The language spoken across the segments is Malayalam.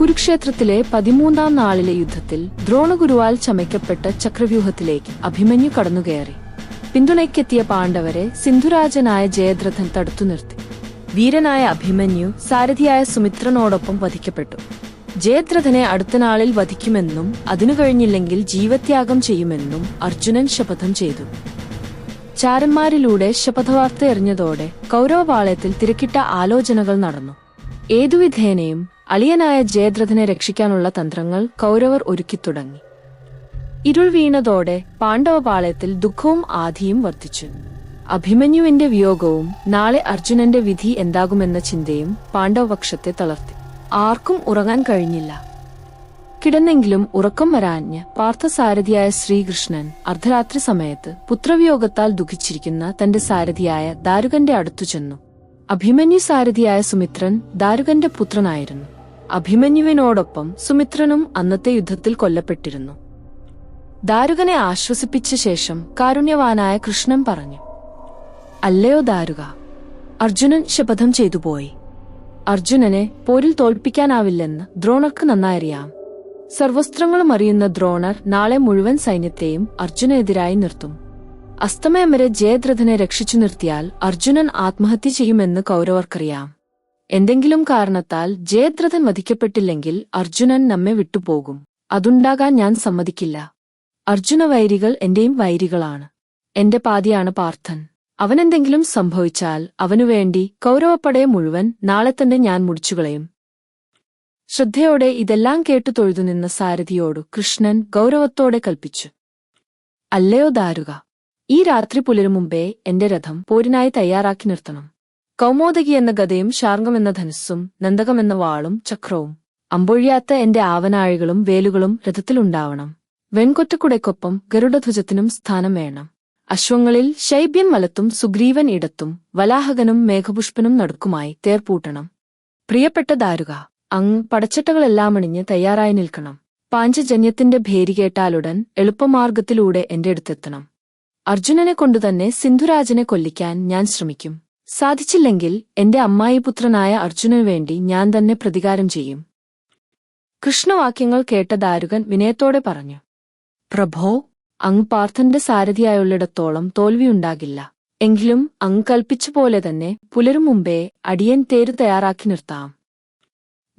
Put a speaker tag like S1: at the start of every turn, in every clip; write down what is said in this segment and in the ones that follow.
S1: കുരുക്ഷേത്രത്തിലെ പതിമൂന്നാം നാളിലെ യുദ്ധത്തിൽ ദ്രോണഗുരുവാൽ ചമയ്ക്കപ്പെട്ട ചക്രവ്യൂഹത്തിലേക്ക് അഭിമന്യു കടന്നുകയറി. പിന്തുണയ്ക്കെത്തിയ പാണ്ഡവരെ സിന്ധുരാജനായ ജയദ്രഥൻ തടുത്തു നിർത്തി. വീരനായ അഭിമന്യു സാരഥിയായ സുമിത്രനോടൊപ്പം വധിക്കപ്പെട്ടു. ജയദ്രഥനെ അടുത്ത നാളിൽ വധിക്കുമെന്നും അതിനു കഴിഞ്ഞില്ലെങ്കിൽ ജീവത്യാഗം ചെയ്യുമെന്നും അർജുനൻ ശപഥം ചെയ്തു. ചാരന്മാരിലൂടെ ശപഥവാർത്ത എറിഞ്ഞതോടെ കൗരവപാളയത്തിൽ തിരക്കിട്ട ആലോചനകൾ നടന്നു. ഏതുവിധേനയും അളിയനായ ജയദ്രഥനെ രക്ഷിക്കാനുള്ള തന്ത്രങ്ങൾ കൗരവർ ഒരുക്കിത്തുടങ്ങി ഇരുൾ വീണതോടെ പാണ്ഡവപാളയത്തിൽ ദുഃഖവും ആധിയും വർദ്ധിച്ചു. അഭിമന്യുവിന്റെ വിയോഗവും നാളെ അർജുനന്റെ വിധി എന്താകുമെന്ന ചിന്തയും പാണ്ഡവപക്ഷത്തെ തളർത്തി. ആർക്കും ഉറങ്ങാൻ കഴിഞ്ഞില്ല. കിടന്നെങ്കിലും ഉറക്കം വരാഞ്ഞ് പാർത്ഥസാരഥിയായ ശ്രീകൃഷ്ണൻ അർദ്ധരാത്രി സമയത്ത് പുത്രവിയോഗത്താൽ ദുഃഖിച്ചിരിക്കുന്ന തന്റെ സാരഥിയായ ദാരുകന്റെ അടുത്തു ചെന്നു അഭിമന്യു സാരഥിയായ സുമിത്രൻ ദാരുകന്റെ പുത്രനായിരുന്നു. അഭിമന്യുവിനോടൊപ്പം സുമിത്രനും അന്നത്തെ യുദ്ധത്തിൽ കൊല്ലപ്പെട്ടിരുന്നു. ദാരുകനെ ആശ്വസിപ്പിച്ച ശേഷം കാരുണ്യവാനായ കൃഷ്ണൻ പറഞ്ഞു അല്ലയോ ദാരുക അർജുനൻ ശപഥം ചെയ്തുപോയി അർജുനനെ പോരിൽ തോൽപ്പിക്കാനാവില്ലെന്ന് ദ്രോണർക്ക് നന്നായറിയാം സർവസ്ത്രങ്ങളും അറിയുന്ന ദ്രോണർ നാളെ മുഴുവൻ സൈന്യത്തെയും അർജുനെതിരായി നിർത്തും. അസ്തമയം വരെ ജയദ്രഥനെ രക്ഷിച്ചു നിർത്തിയാൽ അർജുനൻ ആത്മഹത്യ ചെയ്യുമെന്ന് കൗരവർക്കറിയാം. എന്തെങ്കിലും കാരണത്താൽ ജയദ്രഥൻ വധിക്കപ്പെട്ടില്ലെങ്കിൽ അർജുനൻ നമ്മെ വിട്ടുപോകും. അതുണ്ടാകാൻ ഞാൻ സമ്മതിക്കില്ല. അർജുന വൈരികൾ എന്റെയും വൈരികളാണ്. എന്റെ പാതിയാണ് പാർത്ഥൻ. അവനെന്തെങ്കിലും സംഭവിച്ചാൽ അവനുവേണ്ടി കൗരവപ്പടയെ മുഴുവൻ നാളെ തന്നെ ഞാൻ മുടിച്ചുകളയും. ശ്രദ്ധയോടെ ഇതെല്ലാം കേട്ടു തൊഴുതുനിന്ന സാരഥിയോടു കൃഷ്ണൻ ഗൗരവത്തോടെ കൽപ്പിച്ചു. അല്ലയോ ദാരുക ഈ രാത്രി പുലരും മുമ്പേ എന്റെ രഥം പോരിനായി തയ്യാറാക്കി നിർത്തണം. കൗമോദകി എന്ന ഗതയും ശാർഗം എന്ന ധനുസ്സും നന്ദകമെന്ന വാളും ചക്രവും അമ്പൊഴിയാത്ത എന്റെ ആവനാഴികളും വേലുകളും രഥത്തിലുണ്ടാവണം വെൺകൊറ്റക്കുടയ്ക്കൊപ്പം ഗരുഡധ്വജത്തിനും സ്ഥാനം വേണം. അശ്വങ്ങളിൽ ശൈബ്യൻ വലത്തും സുഗ്രീവൻ ഇടത്തും വലാഹകനും മേഘപുഷ്പനും നടുക്കുമായി തേർപ്പൂട്ടണം പ്രിയപ്പെട്ട ദാരുക അങ് പടച്ചട്ടകളെല്ലാം അണിഞ്ഞ് തയ്യാറായി നിൽക്കണം. പാഞ്ചജന്യത്തിന്റെ ഭേരി കേട്ടാലുടൻ എളുപ്പമാർഗത്തിലൂടെ എന്റെ അടുത്തെത്തണം. അർജുനനെ കൊണ്ടുതന്നെ സിന്ധുരാജനെ കൊല്ലിക്കാൻ ഞാൻ ശ്രമിക്കും. സാധിച്ചില്ലെങ്കിൽ എന്റെ അമ്മായിപുത്രനായ അർജുനു വേണ്ടി ഞാൻ തന്നെ പ്രതികാരം ചെയ്യും. കൃഷ്ണവാക്യങ്ങൾ കേട്ട ദാരുകൻ വിനയത്തോടെ പറഞ്ഞു പ്രഭോ അങ് പാർത്ഥന്റെ സാരഥിയായുള്ളിടത്തോളം തോൽവിയുണ്ടാകില്ല. എങ്കിലും അങ് കൽപ്പിച്ച പോലെ തന്നെ പുലരും മുമ്പേ അടിയൻ തേര് തയ്യാറാക്കി നിർത്താം.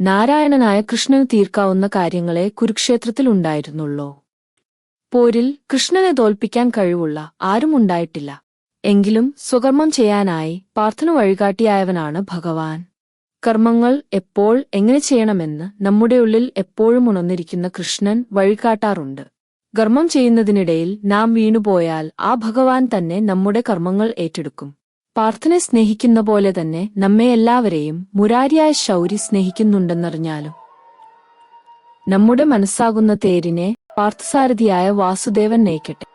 S1: നാരായണനായ കൃഷ്ണന് തീർക്കാവുന്ന കാര്യങ്ങളെ കുരുക്ഷേത്രത്തിലുണ്ടായിരുന്നുള്ളൂ പോരിൽ കൃഷ്ണനെ തോൽപ്പിക്കാൻ കഴിവുള്ള ആരുമുണ്ടായിട്ടില്ല എങ്കിലും സ്വകർമ്മം ചെയ്യാനായി പാർത്ഥനു വഴികാട്ടിയായവനാണ് ഭഗവാൻ. കർമ്മങ്ങൾ എപ്പോൾ എങ്ങനെ ചെയ്യണമെന്ന് നമ്മുടെ ഉള്ളിൽ എപ്പോഴും ഉണർന്നിരിക്കുന്ന കൃഷ്ണൻ വഴികാട്ടാറുണ്ട്. കർമ്മം ചെയ്യുന്നതിനിടയിൽ നാം വീണുപോയാൽ ആ ഭഗവാൻ തന്നെ നമ്മുടെ കർമ്മങ്ങൾ ഏറ്റെടുക്കും. പാർത്ഥനെ സ്നേഹിക്കുന്ന പോലെ തന്നെ നമ്മെ എല്ലാവരെയും മുരാരിയായ ശൗരി സ്നേഹിക്കുന്നുണ്ടെന്നറിഞ്ഞാലും നമ്മുടെ മനസ്സാകുന്ന തേരിനെ പാർത്ഥസാരഥിയായ വാസുദേവൻ നയിക്കട്ടെ.